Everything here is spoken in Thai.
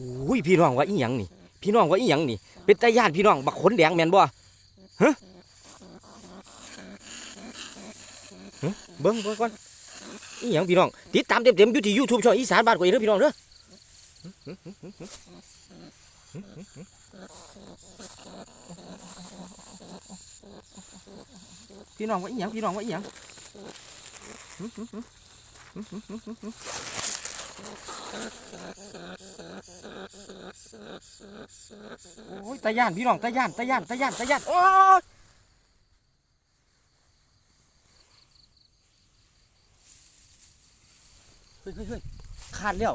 อุ้ยพี่น้องว่าอีหยังนี่ พี่น้องว่าอีหยังนี่ เป็นตาญาติพี่น้องบักขนแดงแมนบ่ฮะเบิ่งเบิ่งก่อนอีหยังพี่น้องติดตามเต็มๆอยู่ที่ YouTube ช่องอีสานบ้านกวยเด้อพี่น้องเด้อพี่น้องว่าอีหยังพี่น้องว่าอีหยัง โอ้ยตะย่านพี่น้องตะย่านตะย่านตะย่านตะย่านโอ้ยเฮ้ยเฮ้ยขาดแล้ว